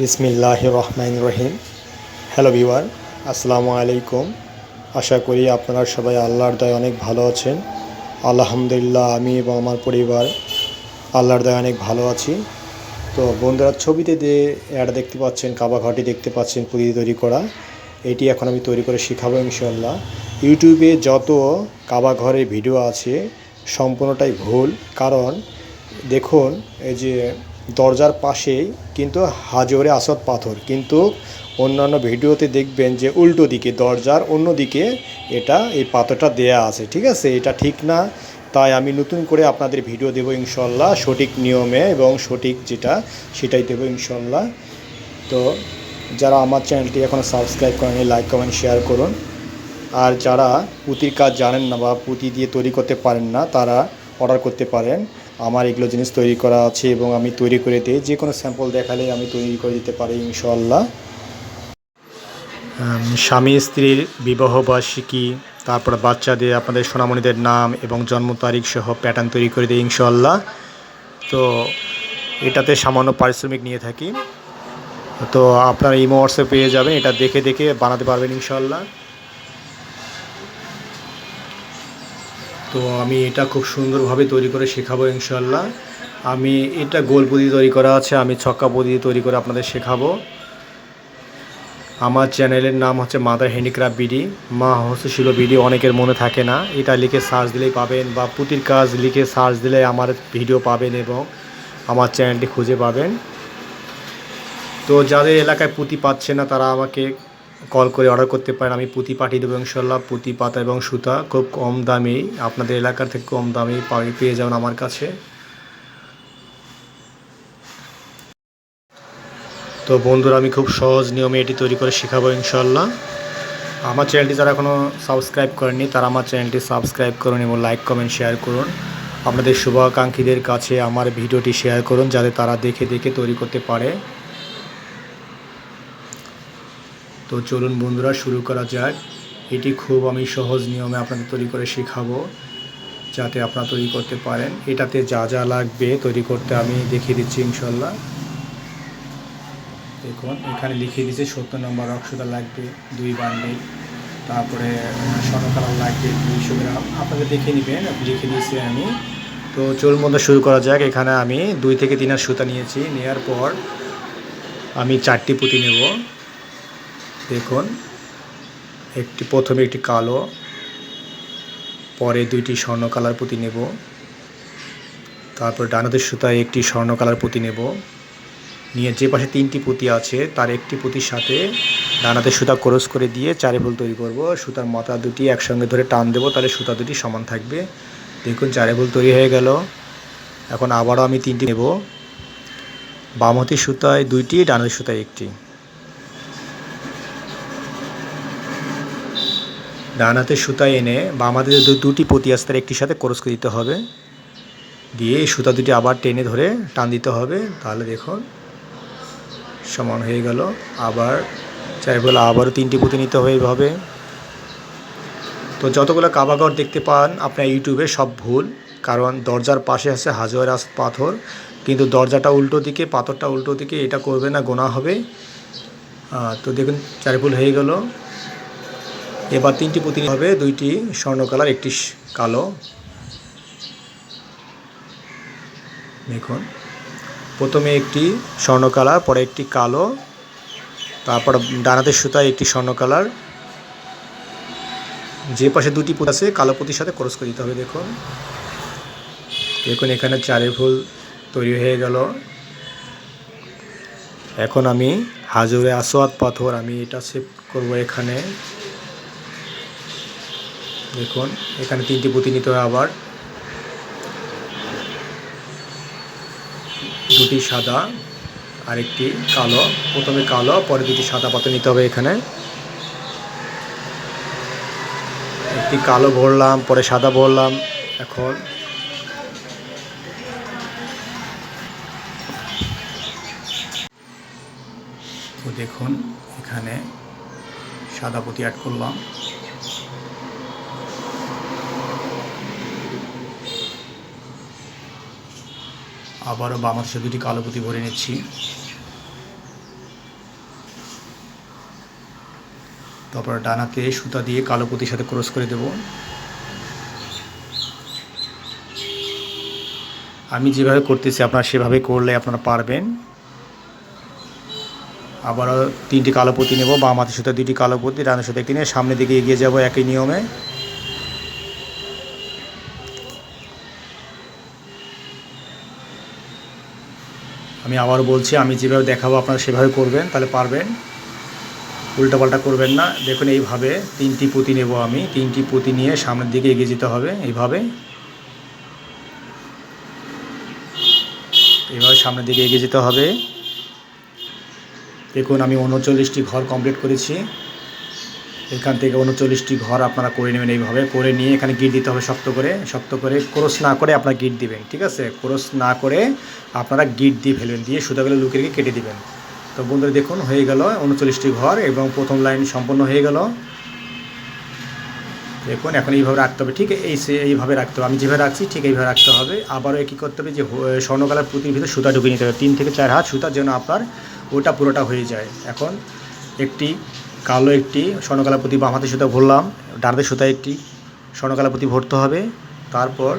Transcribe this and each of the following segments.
বিসমিল্লাহ রহমান রহিম হ্যালো ভিওয়ার আসসালামু আলাইকুম। আশা করি আপনারা সবাই আল্লাহর দয় অনেক ভালো আছেন। আলহামদুলিল্লাহ, আমি এবং আমার পরিবার আল্লাহর দয় অনেক ভালো আছি। তো বন্ধুরা, ছবিতে যে অ্যাড দেখতে পাচ্ছেন, কাবা ঘাটি দেখতে পাচ্ছেন, পুঁতি তৈরি করা, এটি এখন আমি তৈরি করে শেখাবো ইনশাল্লাহ ইউটিউবে যত কাবা ঘরের ভিডিও আছে, সম্পূর্ণটাই ভুল। কারণ, দেখুন, এই যে দরজার পাশেই কিন্তু হাজরে আসদ পাথর। কিন্তু অন্যান্য ভিডিওতে দেখবেন যে উল্টো দিকে, দরজার অন্য দিকে এটা, এই পাথরটা দেয়া আছে, ঠিক আছে? এটা ঠিক না। তাই আমি নতুন করে আপনাদের ভিডিও দেবো ইনশাল্লাহ সঠিক নিয়মে এবং সঠিক যেটা, সেটাই দেবো ইনশাল্লাহ। তো যারা আমার চ্যানেলটি এখনও সাবস্ক্রাইব করেনি লাইক, কমেন্ট, শেয়ার করুন। আর যারা পুঁতির কাজ জানেন না বা পুঁতি দিয়ে তৈরি করতে পারেন না, তারা অর্ডার করতে পারেন। আমার এগুলো জিনিস তৈরি করা আছে এবং আমি তৈরি করে দিই যে কোনো স্যাম্পল দেখালে আমি তৈরি করে দিতে পারি ইনশাল্লাহ স্বামী স্ত্রীর বিবাহ বার্ষিকী, তারপর বাচ্চাদের, আপনাদের সোনামণিদের নাম এবং জন্ম তারিখ সহ প্যাটার্ন তৈরি করে দিই ইনশাল্লাহ তো এটাতে সামান্য পারিশ্রমিক নিয়ে থাকি। তো আপনারা ইমো হোয়াটসঅ্যাপ পেয়ে যাবেন, এটা দেখে দেখে বানাতে পারবেন ইনশাল্লাহ তো আমি এটা খুব সুন্দরভাবে তৈরি করে শেখাবো ইনশাল্লাহ আমি এটা গোল পদ্ধতি তৈরি করা আছে, আমি ছক্কা পদ্ধতি তৈরি করে আপনাদের শেখাবো। আমার চ্যানেলের নাম হচ্ছে মাদার হ্যান্ডিক্রাফট বিডি। মা হস্তশিল্প বিডি, অনেকের মনে থাকে না। এটা লিখে সার্চ দিলেই পাবেন বা পুঁতির কাজ লিখে সার্চ দিলে আমার ভিডিও পাবেন এবং আমার চ্যানেলটি খুঁজে পাবেন। তো যাদের এলাকায় পুঁতি পাচ্ছে না, তারা আমাকে কল করে অর্ডার করতে পারেন। আমি পুঁতি পাঠিয়ে দেবো ইনশাল্লাহ পুঁতি, পাতা এবং সুতা খুব কম দামেই। আপনাদের এলাকার থেকে কম দামেই পেয়ে যাবেন আমার কাছে। তো বন্ধুরা, আমি খুব সহজ নিয়মে এটি তৈরি করে শেখাবো ইনশাল্লাহ আমার চ্যানেলটি যারা এখনও সাবস্ক্রাইব করেনি তারা আমার চ্যানেলটি সাবস্ক্রাইব করুন এবং লাইক কমেন্ট শেয়ার করুন। আপনাদের শুভাকাঙ্ক্ষীদের কাছে আমার ভিডিওটি শেয়ার করুন, যাতে তারা দেখে দেখে তৈরি করতে পারে। তো চলুন বন্ধুরা, শুরু করা যাক। এটি খুব আমি সহজ নিয়মে আপনাদের তৈরি করে শেখাবো, যাতে আপনারা তৈরি করতে পারেন। এটাতে যা যা লাগবে তৈরি করতে আমি দেখিয়ে দিচ্ছি ইনশাল্লাহ দেখুন, এখানে লিখে দিয়েছে, সত্তর নম্বর অক্ষতা লাগবে, দুই বান্ডিল তারপরে স্বর্ণ কালার লাগবে, দুইশো গ্রাম। আপনাদের দেখে নেবেন লিখে দিয়েছি আমি। তো চলুন বন্ধু শুরু করা যাক। এখানে আমি দুই থেকে তিন হাত সুতা নিয়েছি। নেওয়ার পর আমি চারটি পুঁতি নেব। দেখুন, একটি প্রথমে একটি কালো, পরে দুইটি স্বর্ণ কালার পুঁতি নেব। তারপর ডানাতের সুতায় একটি স্বর্ণ কালার পুঁতি নেব। নিয়ে যে পাশে তিনটি পুঁতি আছে, তার একটি পুঁতির সাথে ডানাতে সুতা ক্রস করে দিয়ে চারি ফুল তৈরি করব। সুতার মাথা দুটি একসঙ্গে ধরে টান দেবো, তাহলে সুতা দুটি সমান থাকবে। দেখুন, চারি ফুল তৈরি হয়ে গেল। এখন আবারও আমি তিনটি নেব। বামতি সুতায় দুইটি ডানাতে সুতায় একটি। ডান হাতের সুতা এনে বাম হাতে দুটি পুঁতি আস্তার তার একটির সাথে ক্রস করে দিতে হবে। দিয়ে সুতা দুটি আবার টেনে ধরে টান দিতে হবে। তাহলে দেখুন, সমান হয়ে গেল। আবার চাই বলে আবারও তিনটি পুঁতি নিতে হবে এইভাবে তো যতগুলো কাবাগর দেখতে পান আপনার ইউটিউবে সব ভুল, কারণ দরজার পাশে আছে হাজার আস পাথর, কিন্তু দরজাটা উল্টো দিকে, পাথরটা উল্টো দিকে, এটা করবে না, গোনা হবে। তো দেখুন, চারি ফুল হয়ে গেল। এবার তিনটি পুঁতি হবে। দুইটি স্বর্ণ কালার, একটি কালো। দেখুন। প্রথমে একটি স্বর্ণ কালার, পরে একটি কালো। তারপর ডানাতের সুতায় একটি স্বর্ণ কালার। যে পাশে দুটি পুঁত আছে, কালো পুঁতির সাথে ক্রস করে দিতে হবে, দেখুন। দেখুন, এখানে চারে ফুল তৈরি হয়ে গেল। এখন আমি হাজুরে আসোয়াদ পাথর, আমি এটা সেভ করব এখানে। দেখুন, এখানে তিনটি পুঁতি নিতে হবে আবার। দুটি সাদা আর একটি কালো। প্রথমে কালো, পরে দুটি সাদা পাতা নিতে হবে এখানে। একটি কালো ভরলাম, পরে সাদা ভরলাম। এখন তো দেখুন, এখানে সাদা পুঁতি অ্যাড করলাম। আবারও বামার দুটি কালো পুঁতি ভরে নিচ্ছি। তারপর ডানাতে সুতা দিয়ে কালো পুঁতির সাথে ক্রস করে দেব। আমি যেভাবে করতেছি আপনারা সেভাবে করলে আপনারা পারবেন। আবারও তিনটি কালো পুঁতি নেব, বাম হাতে সুতা দুটি কালো পুঁতি, ডানের সুতা, একটি নিয়ে সামনের দিকে এগিয়ে যাব একই নিয়মে। আমি আবার বলছি, আমি যেভাবে দেখাবো আপনারা সেভাবে করবেন, তাহলে পারবেন। উল্টাপাল্টা করবেন না। দেখুন, এইভাবে তিনটি পুঁতি নেব আমি। তিনটি পুঁতি নিয়ে সামনের দিকে এগিয়ে যেতে হবে, এইভাবে। এইভাবে সামনের দিকে এগিয়ে যেতে হবে। দেখুন, আমি উনচল্লিশটি ঘর কমপ্লিট করেছি। এখান থেকে উনচল্লিশটি ঘর আপনারা করে নেবেন এইভাবে। করে নিয়ে এখানে গিট দিতে হবে শক্ত করে। শক্ত করে ক্রস না করে আপনারা গিট দিবেন, ঠিক আছে? ক্রস না করে আপনারা গিট দিয়ে ফেলবেন, দিয়ে সুতাগুলো লুকিয়ে রেখে কেটে দিবেন। তো বন্ধুরা দেখুন, হয়ে গেল উনচল্লিশটি ঘর এবং প্রথম লাইন সম্পন্ন হয়ে গেল। দেখুন, এখন এইভাবে রাখতে হবে। ঠিক এই সে এইভাবে রাখতে হবে। আমি যেভাবে রাখছি, ঠিক এইভাবে রাখতে হবে। আবারও কী করতে হবে যে স্বর্ণকালার পুঁতির ভিতরে সুতা ঢুকিয়ে নিতে হবে। তিন থেকে চার হাত সুতার জন্য আপনার ওটা পুরোটা হয়ে যায়। এখন একটি কালো একটি স্বর্ণকালা পুঁতি বাম হাতে সুতা ভরলাম। ডান হাতে সুতা একটি স্বর্ণকালা পুঁতি ভরতে হবে। তারপর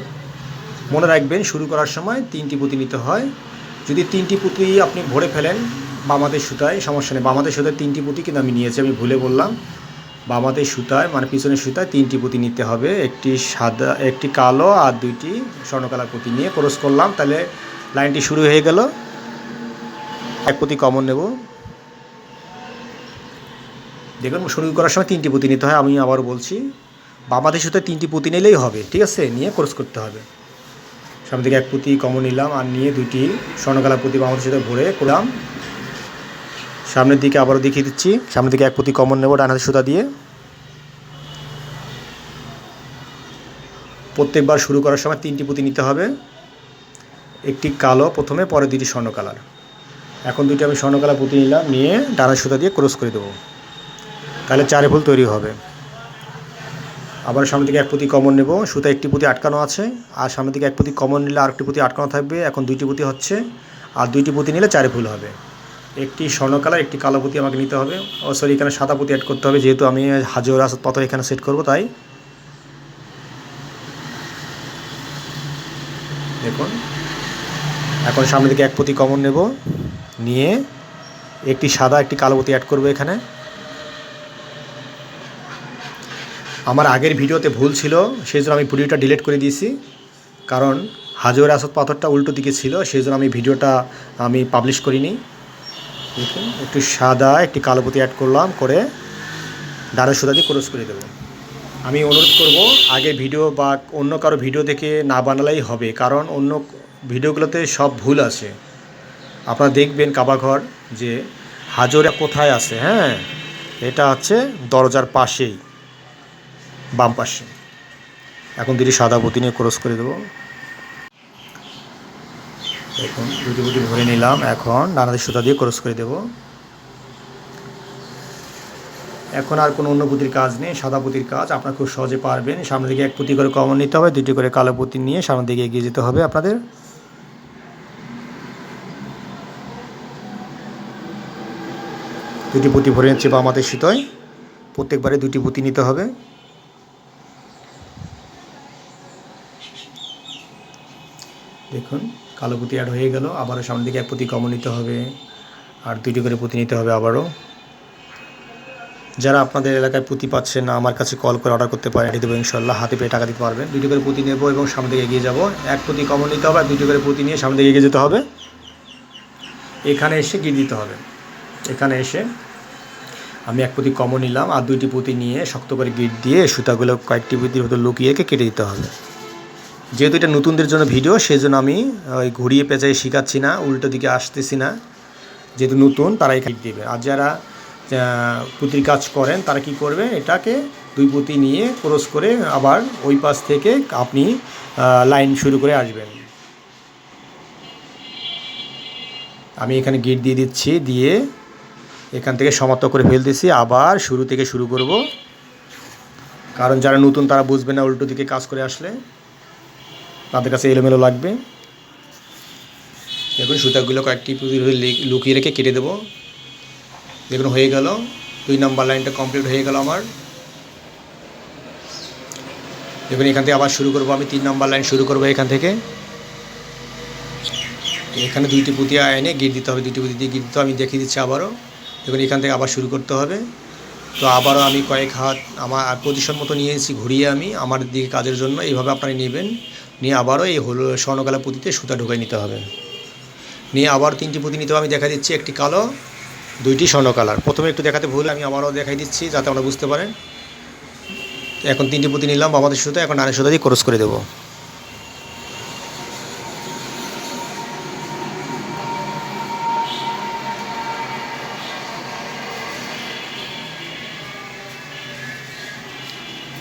মনে রাখবেন, শুরু করার সময় তিনটি পুঁতি নিতে হয়। যদি তিনটি পুঁতি আপনি ভরে ফেলেন বামাদের সুতায়, সমস্যা নেই। বামাদের সুতায় তিনটি পুঁতি কিন্তু আমি নিয়েছি, আমি ভুলে বললাম। বামাদের সুতায় মানে পিছনের সুতায় তিনটি পুঁতি নিতে হবে। একটি সাদা, একটি কালো আর দুইটি স্বর্ণকালা পুঁতি নিয়ে ক্রস করলাম। তাহলে লাইনটি শুরু হয়ে গেল। এক পুঁতি কমন নেব। দেখুন, শুরু করার সময় তিনটি পুঁতি নিতে হয়, আমি আবার বলছি। বামাদের সুতায় তিনটি পুঁতি নিলেই হবে, ঠিক আছে? নিয়ে ক্রস করতে হবে। সামনে থেকে এক পুঁতি কমন নিলাম, আর নিয়ে দুটি স্বর্ণকালা পুঁতি বামাদের সাথে ভরে করলাম। সামনের দিকে আবারও দেখিয়ে দিচ্ছি, সামনের দিকে এক পুঁতি কমন নেব ডান হাতের সুতা দিয়ে। প্রত্যেকবার শুরু করার সময় তিনটি পুঁতি নিতে হবে। একটি কালো প্রথমে, পরে দুটি স্বর্ণ কালার এখন দুটি আমি স্বর্ণ কালার পুঁতি নিলাম, নিয়ে ডানার সুতা দিয়ে ক্রস করে দেবো। তাহলে চারে ফুল তৈরি হবে। আবার সামনে থেকে এক পুঁতি কমন নেব। সুতা একটি পুঁতি আটকানো আছে। আর সামনে থেকে এক পুঁতি কমন নিলে আরেকটি পুঁতি আটকানো থাকবে। এখন দুইটি পুঁতি হচ্ছে। আর দুইটি পুঁতি নিলে চারে ফুল হবে। একটি স্বর্ণ কালার, একটি কালো পুঁতি আমাকে নিতে হবে। ও সরি এখানে সাদা পুঁতি অ্যাড করতে হবে। যেহেতু আমি হাজর আসাদ পাথর এখানে সেট করব, তাই। দেখুন। এখন সামনে থেকে এক পুঁতি কমন নেব। নিয়ে একটি সাদা, একটি কালো পুঁতি অ্যাড করব এখানে। আমার আগের ভিডিওতে ভুল ছিল সেই জন্য আমি ভিডিওটা ডিলিট করে দিয়েছি। কারণ হাজর আসাদ পাথরটা উল্টো দিকে ছিল সেই জন্য আমি ভিডিওটা আমি পাবলিশ করিনি। দেখুন, একটু সাদা, একটি কালো পুঁতি অ্যাড করলাম, করে ডানের সুতা দিয়ে ক্রস করে দেবো। আমি অনুরোধ করব, আগে ভিডিও বা অন্য কারও ভিডিও দেখে না বানালেই হবে, কারণ অন্য ভিডিওগুলোতে সব ভুল আছে। আপনারা দেখবেন কাবাঘর যে হাজরা কোথায় আছে হ্যাঁ? এটা হচ্ছে দরজার পাশেই। বাম পাশে। এখন দুটি সাদা পুঁতি নিয়ে ক্রস করে দেবো। এখন দুটি পুঁতি ভরে নিলাম। এখন ডানাদের সুতা দিয়ে ক্রস করে দেবো। এখন আর কোনো অন্য পুঁতির কাজ নেই। সাদা পুঁতির কাজ আপনারা খুব সহজে পারবেন। সামনের দিকে এক পুঁতি করে কমন নিতে হবে, দুটি করে কালো পুঁতি নিয়ে সামনের দিকে এগিয়ে যেতে হবে আপনাদের। দুটি পুঁতি ভরে নিচ্ছে বা আমাদের শীতয় প্রত্যেকবারে দুটি পুঁতি নিতে হবে। দেখুন, কালো পুঁতি অ্যাড হয়ে গেল, আবারও সামনের দিকে এক পুঁতি কমন নিতে হবে, আর দুইটি করে পুঁতি নিতে হবে আবারও। যারা আপনাদের এলাকায় পুঁতি পাচ্ছেন না, আমার কাছে কল করে অর্ডার করতে পারেন, দেবো ইনশাল্লাহ হাতে পেয়ে টাকা দিতে পারবেন। দুটি করে পুঁতি নেব এবং সামনে দিকে এগিয়ে যাব। এক পুঁতি কমন নিতে হবে, আর দুটি করে পুঁতি নিয়ে সামনে দিকে এগিয়ে যেতে হবে। এখানে এসে গিয়ে দিতে হবে। এখানে এসে আমি এক পুঁতি কমন নিলাম, আর দুইটি পুঁতি নিয়ে শক্ত করে গিট দিয়ে সুতাগুলো কয়েকটি পুঁতির ভেতর লুকিয়ে কেটে দিতে হবে। যেহেতু এটা নতুনদের জন্য ভিডিও সেই জন্য আমি ওই ঘুরিয়ে পেঁচাই শেখাচ্ছি না, উল্টো দিকে আসতেছি না। যেহেতু নতুন, তারাই কাট দেবে। আর যারা পুঁতির কাজ করেন, তারা কি করবে? এটাকে দুই পুঁতি নিয়ে ক্রস করে আবার ওই পাশ থেকে আপনি লাইন শুরু করে আসবেন। আমি এখানে গিট দিয়ে দিচ্ছি, দিয়ে এখান থেকে সমাপ্ত করে ফেলতেছি। আবার শুরু থেকে শুরু করব। কারণ যারা নতুন, তারা বুঝবে না উল্টো দিকে কাজ করে আসলে। তাদের কাছে এলোমেলো লাগবে। দেখুন, সুতাগুলো কয়েকটি লুকিয়ে রেখে কেটে দেবো। দেখুন, হয়ে গেল। দুই নাম্বার লাইনটা কমপ্লিট হয়ে গেল আমার। দেখুন, এখান থেকে আবার শুরু করব আমি। তিন নাম্বার লাইন শুরু করব এখান থেকে। এখানে দুইটি পুঁতি এনে গিট দিতে হবে। দুইটি পুঁতি দিয়ে গিট দিতে আমি দেখিয়ে দিচ্ছি আবারও। দেখুন, এখান থেকে আবার শুরু করতে হবে। তো আবারও আমি কয়েক হাত আমার পজিশন মতো নিয়েছি ঘুরিয়ে আমি আমার দিকে কাজের জন্য। এইভাবে আপনারা নেবেন। নিয়ে আবারও এই হলুদ স্বর্ণকালা পুঁতিতে সুতা ঢুকাই নিতে হবে। নিয়ে আবার তিনটি পুঁতি নিতে হবে, আমি দেখা দিচ্ছি একটি কালো, দুইটি স্বর্ণ কালার প্রথমে একটু দেখাতে ভুল, আমি আবারও দেখাই দিচ্ছি যাতে আমরা বুঝতে পারেন। এখন তিনটি পুঁতি নিলাম বামাদের সুতা, এখন নানের সুতা দিয়ে ক্রস করে দেবো।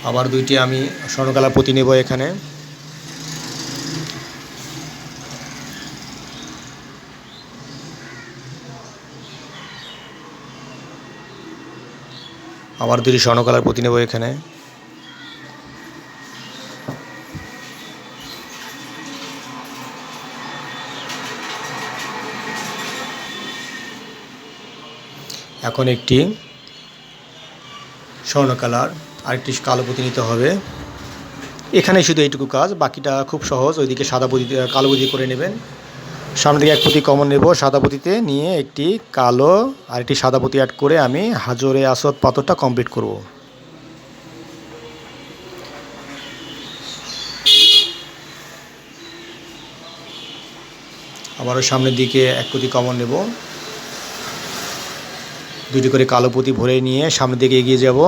আবার দুইটি আমি স্বর্ণকালার পুঁতি নেব এখানে। আবার দুটি স্বর্ণকালার পুঁতি নেব এখানে। এখন একটি স্বর্ণ কালার আরেকটি কালো পুঁতি নিতে হবে। এখানে শুধু এইটুকু কাজ, বাকিটা খুব সহজ। ওইদিকে সাদা পুঁতি কালো পুঁতি করে নেবেন। সামনে দিকে এক পুঁতি কমন নেব। সাদা পুঁতিতে নিয়ে একটি কালো আর একটি সাদা পুঁতি অ্যাড করে আমি হাজরে আসদ পাথরটা কমপ্লিট করব। আবারও সামনের দিকে এক পুঁতি কমন নেব। দুটি করে কালো পুঁতি ভরে নিয়ে সামনের দিকে এগিয়ে যাব।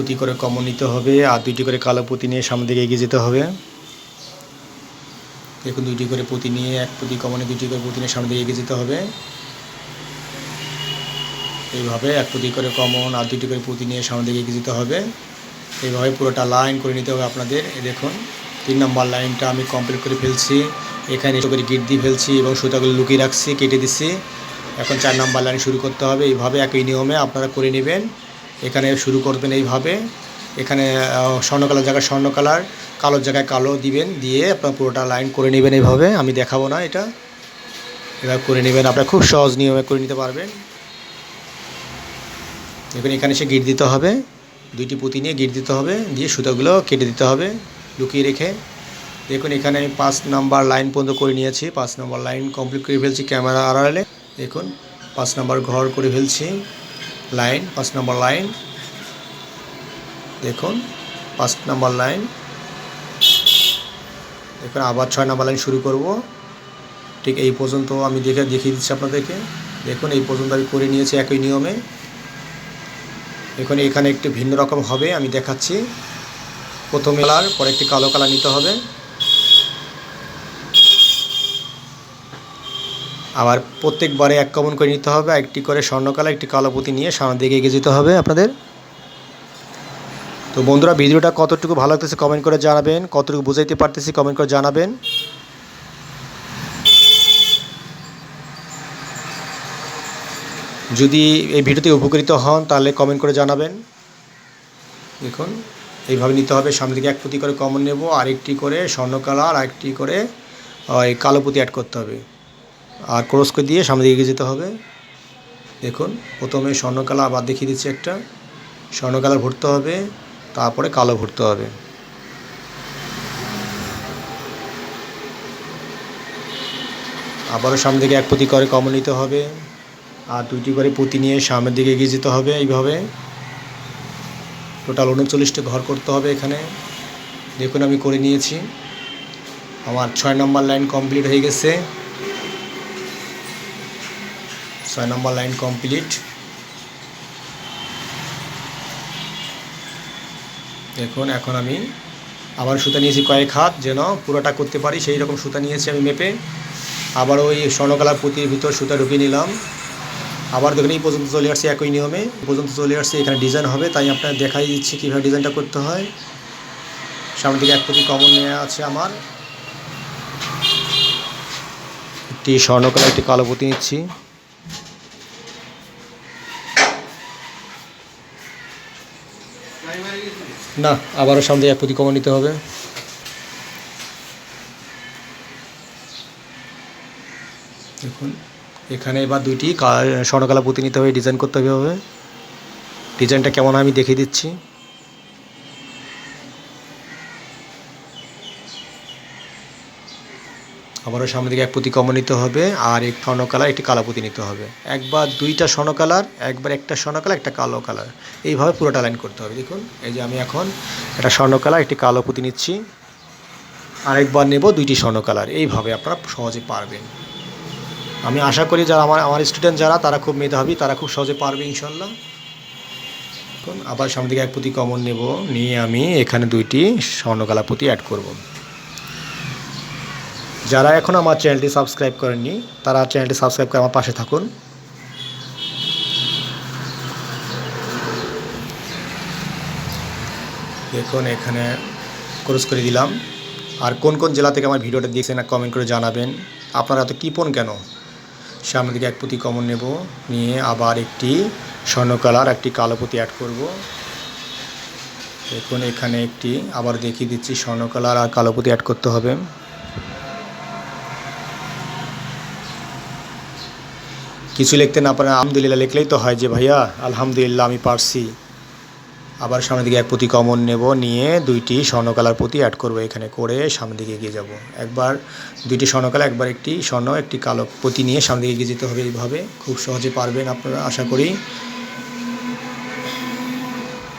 পুঁতি করে কমন নিতে হবে, আর দুইটি করে কালো পুঁতি নিয়ে সামনের দিকে এগিয়ে যেতে হবে। দেখুন, দুইটি করে পুঁতি নিয়ে, এক পুঁতি কমনে, দুইটি করে পুঁতি নিয়ে সামনের দিকে এগিয়ে যেতে হবে। এইভাবে এক পুঁতি করে কমন আর দুইটি করে পুঁতি নিয়ে সামনের দিকে এগিয়ে যেতে হবে। এইভাবে পুরোটা লাইন করে নিতে হবে আপনাদের। দেখুন, তিন নম্বর লাইনটা আমি কমপ্লিট করে ফেলছি। এখানে এসে করে গিট দিয়ে ফেলছি এবং সুতাগুলো লুকিয়ে রাখছি, কেটে দিচ্ছি এখন চার নম্বর লাইন শুরু করতে হবে। এইভাবে একই নিয়মে আপনারা করে নেবেন। এখানে শুরু করবেন এইভাবে। এখানে আহ, স্বর্ণ কালার জায়গায় স্বর্ণ কালার জায়গায় কালো দিবেন দিয়ে আপনার পুরোটা লাইন করে নেবেন এইভাবে। আমি দেখাবো না এটা। এভাবে করে নেবেন আপনারা খুব সহজ নিয়মে করে নিতে পারবেন। দেখুন এখানে সে গিট দিতে হবে। দুইটি পুঁতি নিয়ে গিট দিতে হবে দিয়ে সুতাগুলো কেটে দিতে হবে লুকিয়ে রেখে। দেখুন এখানে আমি পাঁচ নাম্বার লাইন পর্যন্ত করে নিয়েছি। পাঁচ নাম্বার লাইন কমপ্লিট করে ফেলছি ক্যামেরা আড়ালে। দেখুন পাঁচ নাম্বার ঘর করে ফেলছি। লাইন, পাঁচ নাম্বার লাইন। দেখুন, পাঁচ নাম্বার লাইন। দেখুন আবার ছয় নাম্বার লাইন শুরু করব। ঠিক এই পর্যন্ত আমি দেখে, দেখিয়ে দিচ্ছি আপনাদেরকে। দেখুন, এই পর্যন্ত আমি করে নিয়েছি একই নিয়মে। এখন এখানে একটু ভিন্ন রকম হবে, আমি দেখাচ্ছি। প্রথম কালার, পরে একটি কালো কালার নিতে হবে। আবার প্রত্যেকবারে এক কমন করে নিতে হবে একটি করে স্বর্ণ কালার একটি কালো পুঁতি নিয়ে সামনের দিকে এগিয়ে যেতে হবে আপনাদের। তো বন্ধুরা, ভিডিওটা কতটুকু ভালো লাগতেছে কমেন্ট করে জানাবেন, কতটুকু বুঝাইতে পারতেছি কমেন্ট করে জানাবেন। যদি এই ভিডিওতে উপকৃত হন, তাহলে কমেন্ট করে জানাবেন। দেখুন, এইভাবে নিতে হবে সামনে দিকে এক পুঁতি করে কমন নেব, আরেকটি করে স্বর্ণ কালার আর একটি করে কালো পুঁতি অ্যাড করতে হবে। আর ক্রস করে দিয়ে সামনে দিকে যেতে হবে। দেখুন, প্রথমে স্বর্ণ কালার আবার দেখিয়ে দিচ্ছি একটা। স্বর্ণ কালার ভরতে হবে, তারপরে কালো ভরতে হবে। আবারও সামনে দিকে এক পুঁতি করে কমন নিতে হবে, আর দুইটি করে পুঁতি নিয়ে সামনের দিকে এগিয়ে যেতে হবে এইভাবে। টোটাল উনচল্লিশটা ঘর করতে হবে এখানে। দেখুন, আমি করে নিয়েছি। আমার ছয় নম্বর লাইন কমপ্লিট হয়ে গেছে। ছয় নম্বর লাইন কমপ্লিট। দেখুন, এখন আমি আবার সুতা নিয়েছি কয়েক হাত, যেন পুরোটা করতে পারি, সেই রকম সুতা নিয়েছি আমি মেপে। আবার ওই স্বর্ণকালার পুঁতির ভিতর সুতা ঢুকিয়ে নিলাম। আবার দেখুন, এই পর্যন্ত চলে আসছে একই নিয়মে। পর্যন্ত চলে আসছে, এখানে ডিজাইন হবে, তাই আপনার দেখাই দিচ্ছি কীভাবে ডিজাইনটা করতে হয়। সামনের দিকে এক প্রতি কমন নেওয়া আছে আমার। একটি স্বর্ণকালার, একটি কালো পুঁতি নিচ্ছি। না, আবারও সামনে এক প্রতি কমা নিতে হবে। দেখুন, এখানে এবার দুইটি স্বর্ণকালা পুঁতি নিতে হবে, ডিজাইন করতে হবে হবে ডিজাইনটা কেমন আমি দেখিয়ে দিচ্ছি। আবারও সামনে দিকে এক পুঁতি কমন নিতে হবে, আর এক স্বর্ণ কালার, একটি কালো পুঁতি নিতে হবে। একবার দুইটা স্বর্ণ কালার, একবার একটা স্বর্ণ কালার, একটা কালো কালার। এইভাবে পুরোটা লাইন করতে হবে। দেখুন, এই যে আমি এখন একটা স্বর্ণ কালার, একটি কালো পুঁতি নিচ্ছি। আরেকবার নেব দুইটি স্বর্ণ কালার। এইভাবে আপনারা সহজে পারবেন। আমি আশা করি যারা আমার আমার স্টুডেন্ট যারা, তারা খুব মেধাবী, তারা খুব সহজে পারবে ইনশাল্লাহ আবার সামনে দিকে এক পুঁতি কমন নেব। নিয়ে আমি এখানে দুইটি স্বর্ণকালা পুঁতি অ্যাড করব। যারা এখন আমার চ্যানেলটি সাবস্ক্রাইব করেননি, তারা চ্যানেলটি সাবস্ক্রাইব করে আমার পাশে থাকুন। দেখুন, এখানে ক্রস করে দিলাম। আর কোন কোন জেলা থেকে আমার ভিডিওটা দেখছেন, না কমেন্ট করে জানাবেন। আপনারা এত কৃপণ কেন? সামনের দিকে এক পুঁতি কমন নেব, নিয়ে আবার একটি স্বর্ণ কালার, একটি কালো পুঁতি অ্যাড করব। দেখুন, এখানে একটি, আবার দেখিয়ে দিচ্ছি স্বর্ণ কালার আর কালো পুঁতি অ্যাড করতে হবে। কিছু লিখতে না পারেন আলহামদুলিল্লাহ লিখলেই তো হয় যে, ভাইয়া, আলহামদুলিল্লাহ আমি পারছি। আবার সামনের দিকে এক পুঁতি কমন নেব, নিয়ে দুইটি স্বর্ণকালার পুঁতি অ্যাড করব এখানে করে সামনের দিকে এগিয়ে যাব। একবার দুইটি স্বর্ণকালা, একবার একটি স্বর্ণ, একটি কালো পুঁতি নিয়ে সামনের দিকে এগিয়ে যেতে হবে এইভাবে। খুব সহজে পারবেন আপনারা, আশা করি।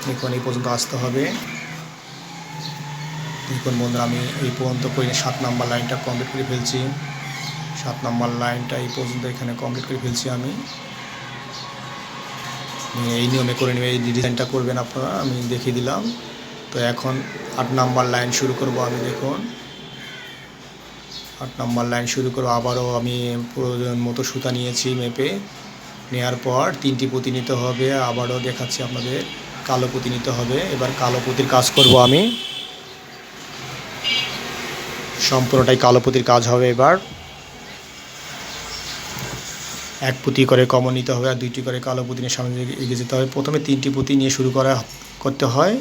দেখুন এই পর্যন্ত আসতে হবে। দেখুন বন্ধুরা, আমি এই পর্যন্ত করে সাত নাম্বার লাইনটা কমপ্লিট করে ফেলছি। সাত নম্বর লাইনটা এই পর্যন্ত এখানে কমপ্লিট করে ফেলছি আমি। এই নিয়মে করে নেবে, এই ডিজাইনটা করবেন আপনারা, আমি দেখিয়ে দিলাম। তো এখন আট নাম্বার লাইন শুরু করব আমি, দেখুন। আট নাম্বার লাইন শুরু করব, আবারও আমি প্রয়োজন মতো সুতা নিয়েছি মেপে। নেওয়ার পর তিনটি পুঁতি নিতে হবে, আবারও দেখাচ্ছি আপনাদের। কালো পুঁতি নিতে হবে, এবার কালো পুঁতির কাজ করব আমি। সম্পূর্ণটাই কালো পুঁতির কাজ হবে এবার। এক পুঁতি করে কমন নিতে হবে আর দুইটি করে কালো পুঁতি নিয়ে সামনে এগিয়ে যেতে হবে। প্রথমে তিনটি পুঁতি নিয়ে শুরু করা করতে হয়,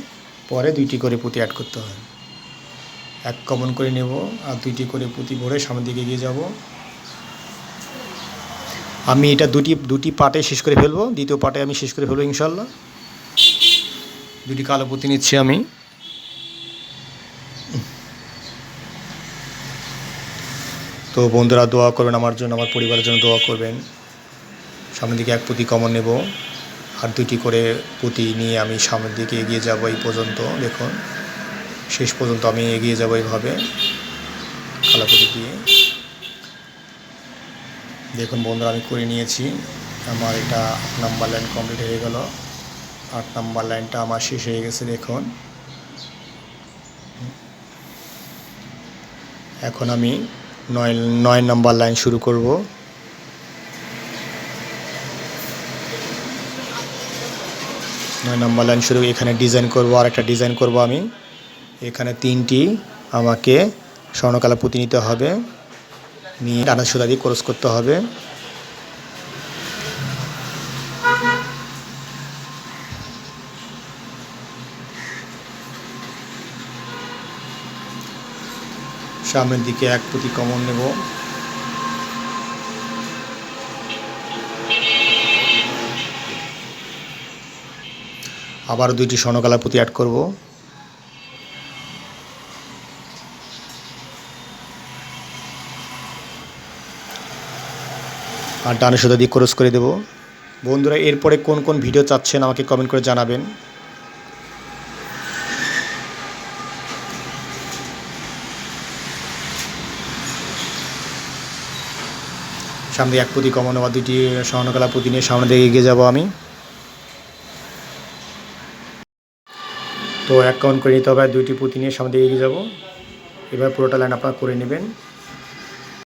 পরে দুইটি করে পুঁতি অ্যাড করতে হয়। এক কমন করে নেব আর দুইটি করে পুঁতি ভরে সামনের দিকে এগিয়ে যাব। আমি এটা দুটি দুটি পার্টে শেষ করে ফেলব, দ্বিতীয় পার্টে আমি শেষ করে ফেলব ইনশাল্লাহ দুটি কালো পুঁতি নিচ্ছি আমি। তো বন্ধুরা দোয়া করবেন আমার জন্য, আমার পরিবারের জন্য দোয়া করবেন। সামনের দিকে এক পুঁতি কমন নেব আর দুটি করে পুঁতি নিয়ে আমি সামনের দিকে এগিয়ে যাব এই পর্যন্ত, দেখুন। শেষ পর্যন্ত আমি এগিয়ে যাব এইভাবে কালা পুঁতি দিয়ে। দেখুন বন্ধুরা, আমি করে নিয়েছি। আমার এটা আট নাম্বার লাইন কমপ্লিট হয়ে গেল। আট নাম্বার লাইনটা আমার শেষ হয়ে গেছে, দেখুন। এখন আমি নয় নয় নাম্বার লাইন শুরু করব। নয় নাম্বার লাইন শুরু এখানে ডিজাইন করব আর একটা ডিজাইন করব আমি। এখানে তিনটি আমাকে স্বর্ণকালা পুঁতি নিতে হবে। নিয়ে টানা সুতা দিয়ে ক্রস করতে হবে। সামনের দিকে এক পুঁতি কমন নেব। আবার দুইটি স্বর্ণকালার পুঁতি অ্যাড করব। আর ডানে সুতা দিয়ে ক্রস করে দেব। বন্ধুরা, এরপরে কোন কোন ভিডিও চাচ্ছেন আমাকে কমেন্ট করে জানাবেন। সামনে এক পুঁতি কমানো বা দুইটি স্বর্ণকালা পুঁতি নিয়ে সামনে দিকে এগিয়ে যাব আমি। তো এক কাউন্ট করে নিতে হবে দুইটি পুঁতি নিয়ে সামনে এগিয়ে যাব। এবার পুরোটা লাইন আপনারা করে নেবেন।